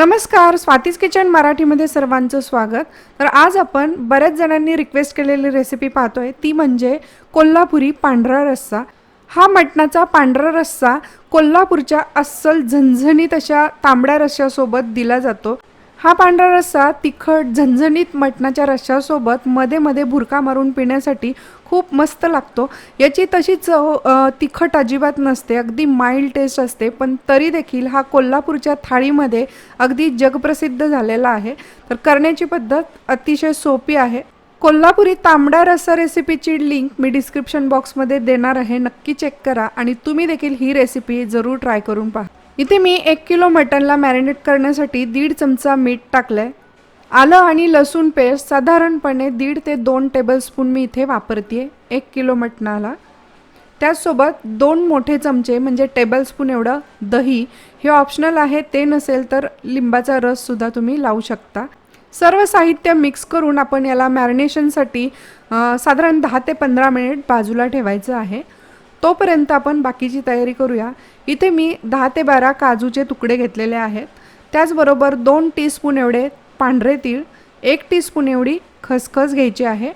नमस्कार स्वातीज किचन मराठीमध्ये सर्वांचं स्वागत. तर आज आपण बऱ्याच जणांनी रिक्वेस्ट केलेली रेसिपी पाहतोय. ती म्हणजे कोल्हापुरी पांढरा रस्सा. हा मटणाचा पांढरा रस्सा कोल्हापूरच्या अस्सल झणझणीत अशा तांबड्या रश्श्यासोबत दिला जातो. हा पांढरा रस्सा तिखट झणझणीत मटणाच्या रश्श्यासोबत मध्ये मध्ये भुरका मारून पिण्यासाठी खूप मस्त लागतो. याची तशी चव तिखट अजिबात नसते. अगदी माइल्ड टेस्ट असते. पण तरी देखील हा कोल्हापूरच्या थाळीमध्ये अगदी जगप्रसिद्ध झालेला आहे. तर करण्याची पद्धत अतिशय सोपी आहे. कोल्हापुरी तांबडा रस्सा रेसिपीची लिंक मी डिस्क्रिप्शन बॉक्समध्ये देणार आहे. नक्की चेक करा आणि तुम्ही देखील ही रेसिपी जरूर ट्राय करून पहा. इथे मी एक किलो मटनला मॅरिनेट करण्यासाठी दीड चमचा मीठ टाकलं आहे आलं आणि लसूण पेस्ट साधारणपणे दीड ते दोन टेबलस्पून मी इथे वापरते एक किलो मटणाला. त्याचसोबत दोन मोठे चमचे म्हणजे टेबलस्पून एवढं दही. हे ऑप्शनल आहे ते नसेल तर लिंबाचा रससुद्धा तुम्ही लावू शकता. सर्व साहित्य मिक्स करून आपण याला मॅरिनेशनसाठी साधारण दहा ते पंधरा मिनिट बाजूला ठेवायचं आहे. तोपर्यंत आपण बाकीची तयारी करूया. इथे मी दहा ते बारा काजूचे तुकडे घेतलेले आहेत. त्याचबरोबर दोन टीस्पून एवढे पांढरे तीळ एक टीस्पून एवढी खसखस घ्यायची आहे.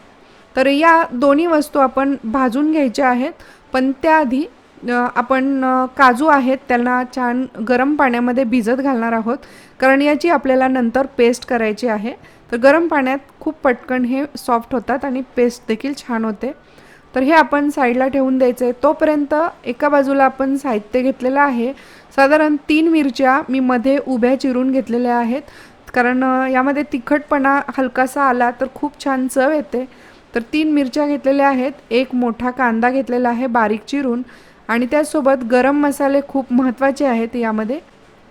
तर या दोन्ही वस्तू आपण भाजून घ्यायच्या आहेत. पण त्याआधी आपण काजू आहेत त्यांना छान गरम पाण्यामध्ये भिजत घालणार आहोत. कारण याची आपल्याला नंतर पेस्ट करायची आहे. तर गरम पाण्यात खूप पटकन हे सॉफ्ट होतात आणि पेस्ट देखील छान होते. तर हे आपण साईडला ठेवून द्यायचं आहे तोपर्यंत एका बाजूला आपण साहित्य घेतलेलं आहे. साधारण तीन मिरच्या मी मध्ये उभ्या चिरून घेतलेल्या आहेत. कारण यामध्ये तिखटपणा हलकासा आला तर खूप छान चव येते. तर तीन मिरच्या घेतलेल्या आहेत. एक मोठा कांदा घेतलेला आहे बारीक चिरून आणि त्यासोबत गरम मसाले खूप महत्त्वाचे आहेत यामध्ये.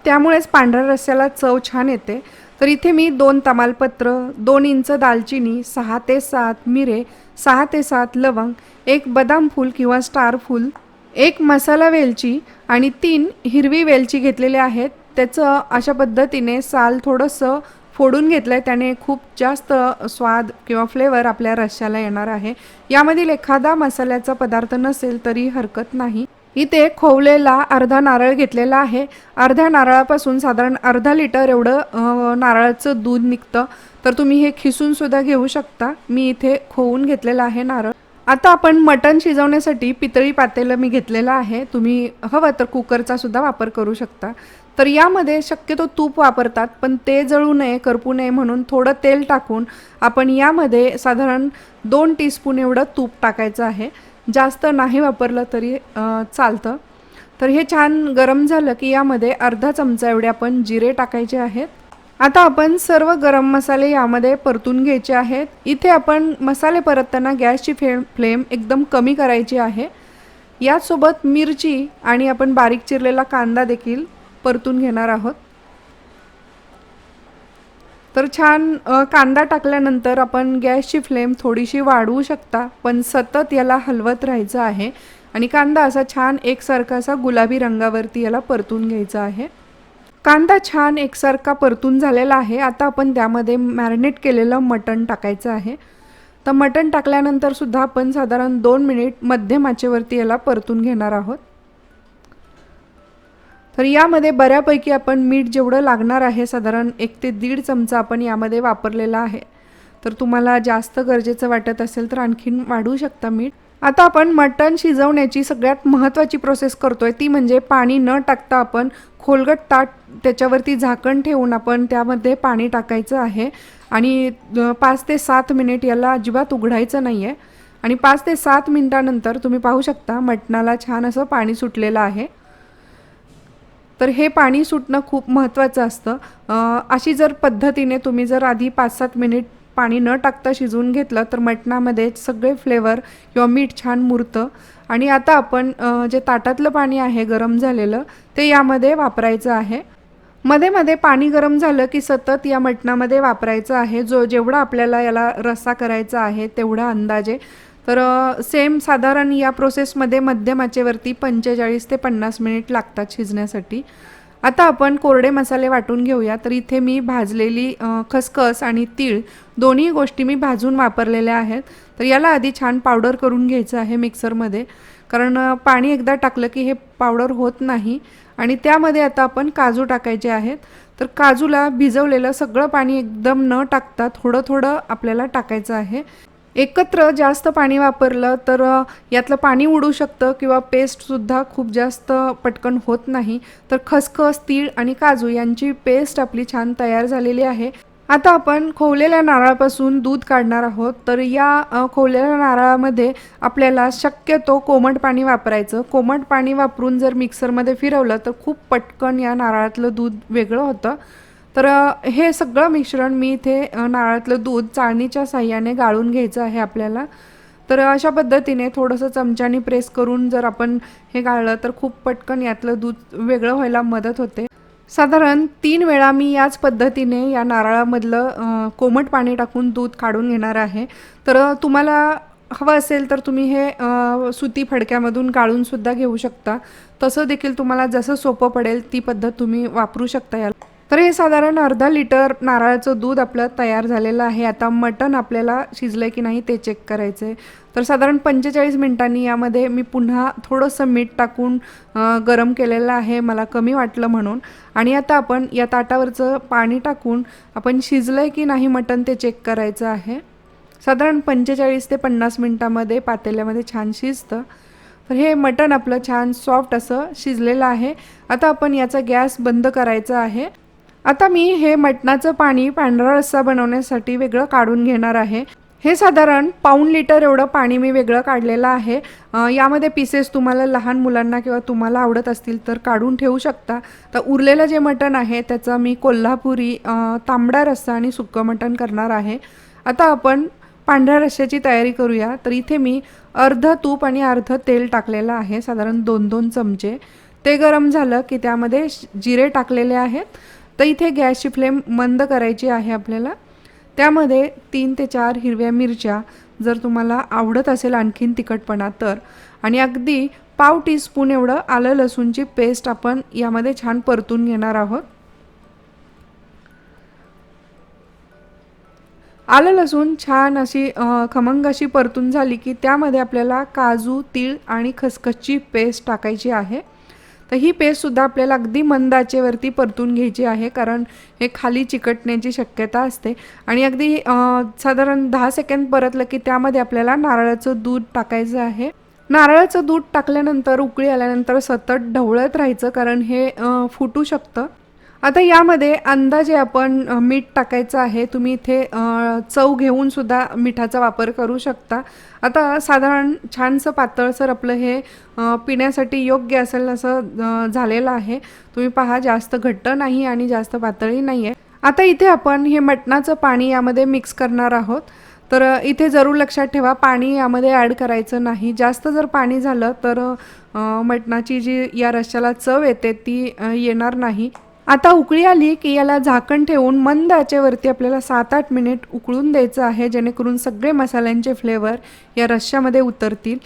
त्यामुळेच पांढऱ्या रस्स्याला चव छान येते. तर इथे मी दोन तमालपत्र दोन इंच दालचिनी सहा ते सात मिरे सहा ते सात लवंग एक बदाम फूल किंवा स्टार फूल एक मसाला वेलची आणि तीन हिरवी वेलची घेतलेले आहेत. त्याचं अशा पद्धतीने साल थोडंसं फोडून घेतलं आहे त्याने खूप जास्त स्वाद किंवा फ्लेवर आपल्या रश्श्याला येणार आहे. यामधील एखादा मसाल्याचा पदार्थ नसेल तरी हरकत नाही. इथे खोवलेला अर्धा नारळ घेतलेला आहे. अर्ध्या नारळापासून साधारण अर्धा लिटर एवढं नारळाचं दूध निघतं. तर तुम्ही हे खिसून सुद्धा घेऊ शकता. मी इथे खोवून घेतलेलं आहे नारळ. आता आपण मटण शिजवण्यासाठी पितळी पातेलं मी घेतलेलं आहे. तुम्ही हवं तर कुकरचा सुद्धा वापर करू शकता. तर यामध्ये शक्यतो तूप वापरतात पण ते जळू नये करपू नये म्हणून थोडं तेल टाकून आपण यामध्ये साधारण दोन टीस्पून एवढं तूप टाकायचं आहे. जास्त नाही वापरलं तरी चालतं. तर हे छान गरम झालं की यामध्ये अर्धा चमचा एवढे आपण जिरे टाकायचे आहेत. आता आपण सर्व गरम मसाले यामध्ये परतून घ्यायचे आहेत. इथे आपण मसाले परतताना गॅसची फ्लेम फ्लेम एकदम कमी करायची आहे. यासोबत मिरची आणि आपण बारीक चिरलेला कांदा देखील परतून घेणार आहोत. तर छान कांदा टाकल्यानंतर आपण गॅसची फ्लेम थोडीशी वाढवू शकता पण सतत याला हलवत राहायचं आहे आणि कांदा असा छान एकसारखा असा गुलाबी रंगावरती याला परतून घ्यायचा आहे. कांदा छान एकसारखा परतून झालेला आहे. आता आपण त्यामध्ये मॅरिनेट केलेलं मटण टाकायचं आहे. तर मटण टाकल्यानंतर सुद्धा आपण साधारण दोन मिनिट मध्यम आचेवरती याला परतून घेणार आहोत. तर यामध्ये बऱ्यापैकी आपण मीठ जेवढं लागणार आहे साधारण एक ते दीड चमचा आपण यामध्ये वापरलेला आहे. तर तुम्हाला जास्त गरजेचं वाटत असेल तर आणखीन वाढू शकता मीठ. आता आपण मटण शिजवण्याची सगळ्यात महत्त्वाची प्रोसेस करतो आहे ती म्हणजे पाणी न टाकता आपण खोलगट ताट त्याच्यावरती झाकण ठेवून आपण त्यामध्ये पाणी टाकायचं आहे. आणि पाच ते सात मिनिट याला अजिबात उघडायचं नाही आहे आणि पाच ते सात मिनिटानंतर तुम्ही पाहू शकता मटणाला छान असं पाणी सुटलेलं आहे. तर हे पाणी सुटणं खूप महत्त्वाचं असतं. अशी जर पद्धतीने तुम्ही जर आधी पाच सात मिनिट पाणी न टाकता शिजवून घेतलं तर मटणामध्ये सगळे फ्लेवर किंवा मीठ छान मुरतं. आणि आता आपण जे ताटातलं पाणी आहे गरम झालेलं ते यामध्ये वापरायचं आहे. मध्ये मध्ये पाणी गरम झालं की सतत या मटणामध्ये वापरायचं आहे. जो जेवढा आपल्याला याला रस्सा करायचा आहे तेवढा अंदाजे. तर सेम साधारण या प्रोसेसमध्ये मध्यमाचेवरती पंचेचाळीस ते पन्नास मिनिट लागतात शिजण्यासाठी. आता आपण कोरडे मसाले वाटून घेऊया. तर इथे मी भाजलेली खसखस आणि तीळ दोन्ही गोष्टी मी भाजून वापरलेल्या आहेत. तर याला आधी छान पावडर करून घ्यायचं आहे मिक्सरमध्ये कारण पाणी एकदा टाकलं की हे पावडर होत नाही. आणि त्यामध्ये आता आपण काजू टाकायचे आहेत. तर तर काजूला भिजवलेलं सगळं पाणी एकदम न टाकता थोडं थोडं आपल्याला टाकायचं आहे. एकत्र जास्त पाणी वापरलं तर यातलं पाणी उडू शकतं किंवा पेस्टसुद्धा खूप जास्त पटकन होत नाही. तर खसखस तीळ आणि काजू यांची पेस्ट आपली छान तयार झालेली आहे. आता आपण खोवलेल्या नारळापासून दूध काढणार आहोत. तर या खोवलेल्या नारळामध्ये आपल्याला शक्यतो कोमट पाणी वापरायचं. कोमट पाणी वापरून जर मिक्सरमध्ये फिरवलं तर खूप पटकन या नारळातलं दूध वेगळं होतं. तर हे सगळं मिश्रण मी इथे नारळातलं दूध चाळणीच्या साह्याने गाळून घ्यायचं आहे आपल्याला. तर अशा पद्धतीने थोडंसं चमच्याने प्रेस करून जर आपण हे गाळलं तर खूप पटकन यातलं दूध वेगळं व्हायला मदत होते. साधारण तीन वेळा मी याच पद्धतीने या नारळामधलं कोमट पाणी टाकून दूध काढून घेणार आहे. तर तुम्हाला हवं असेल तर तुम्ही हे सुती फडक्यामधून काढूनसुद्धा घेऊ शकता. तसं देखील तुम्हाला जसं सोपं पडेल ती पद्धत तुम्ही वापरू शकता याला. तर हे साधारण अर्धा लिटर नारळाचं दूध आपलं तयार झालेलं आहे. आता मटण आपल्याला शिजलं की नाही ते चेक करायचं आहे तर साधारण पंचेचाळीस मिनिटांनी यामध्ये मी पुन्हा थोडंसं मीठ टाकून गरम केलेलं आहे मला कमी वाटलं म्हणून. आणि आता आपण या ताटावरचं पाणी टाकून आपण शिजलं आहे की नाही मटण ते चेक करायचं आहे. साधारण पंचेचाळीस ते पन्नास मिनटामध्ये पातेल्यामध्ये छान शिजतं. तर हे मटण आपलं छान सॉफ्ट असं शिजलेलं आहे. आता आपण याचा गॅस बंद करायचा आहे. आता मी हे मटणाचं पाणी पांढरा रस्सा बनवण्यासाठी वेगळं काढून घेणार आहे. हे साधारण पाऊण लिटर एवढं पाणी मी वेगळं काढलेलं आहे. यामध्ये पीसेस तुम्हाला लहान मुलांना किंवा तुम्हाला आवडत असतील तर काढून ठेवू शकता. तर उरलेलं जे मटण आहे त्याचा मी कोल्हापुरी तांबडा रस्सा आणि सुक्कं मटण करणार आहे. आता आपण पांढऱ्या रश्श्याची तयारी करूया. तर इथे मी अर्ध तूप आणि अर्ध तेल टाकलेलं आहे साधारण दोन दोन चमचे. ते गरम झालं की त्यामध्ये जिरे टाकलेले आहेत. तर इथे गॅसची फ्लेम मंद करायची आहे आपल्याला. त्यामध्ये तीन ते चार हिरव्या मिरच्या जर तुम्हाला आवडत असेल आणखीन तिखटपणा तर. आणि अगदी पाव टीस्पून एवढं आलं लसूणची पेस्ट आपण यामध्ये छान परतून घेणार आहोत. आलं लसूण छान अशी खमंग अशी परतून झाली की त्यामध्ये आपल्याला काजू तीळ आणि खसखसची पेस्ट टाकायची आहे. तर ही पेस्टसुद्धा आपल्याला अगदी मंद आचेवरती परतून घ्यायची आहे कारण हे खाली चिकटण्याची शक्यता असते. आणि अगदी साधारण दहा सेकंद परतलं की त्यामध्ये आपल्याला नारळाचं दूध टाकायचं आहे. नारळाचं दूध टाकल्यानंतर उकळी आल्यानंतर सतत ढवळत राहायचं कारण हे फुटू शकतं. आता यामध्ये अंदाजे आपण मीठ टाकायचं आहे. तुम्ही इथे चव घेऊन सुद्धा मिठाचा वापर करू शकता. आता साधारण छानसं पातळसर आपलं हे पिण्यासाठी योग्य असेल असं झालेलं आहे. तुम्ही पहा जास्त घट्ट नाही आणि जास्त पातळी नाही आहे आता इथे आपण हे मटणाचं पाणी यामध्ये मिक्स करणार आहोत. तर इथे जरूर लक्षात ठेवा पाणी यामध्ये ॲड करायचं नाही. जास्त जर पाणी झालं तर मटणाची जी या रश्याला चव येते ती येणार नाही. आता उकळी आली की याला झाकण ठेवून मंद आचेवरती आपल्याला सात आठ मिनिट उकळून द्यायचं आहे जेणेकरून सगळे मसाल्यांचे फ्लेवर या रश्श्यामध्ये उतरतील.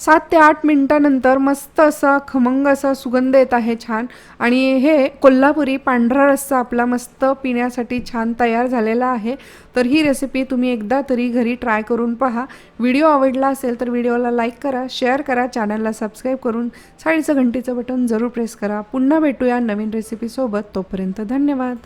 सात ते आठ मिनटानंतर मस्त असा खमंग असा सुगंध येत आहे छान. आणि हे कोल्हापुरी पांढरा रस्सा आपला मस्त पिण्यासाठी छान तयार झालेला आहे. तर ही रेसिपी तुम्ही एकदा तरी घरी ट्राय करून पहा. व्हिडिओ आवडला असेल तर व्हिडिओला लाईक करा शेअर करा चॅनलला सबस्क्राईब करून साडीचं घंटीचं बटन जरूर प्रेस करा. पुन्हा भेटूया नवीन रेसिपीसोबत तोपर्यंत धन्यवाद.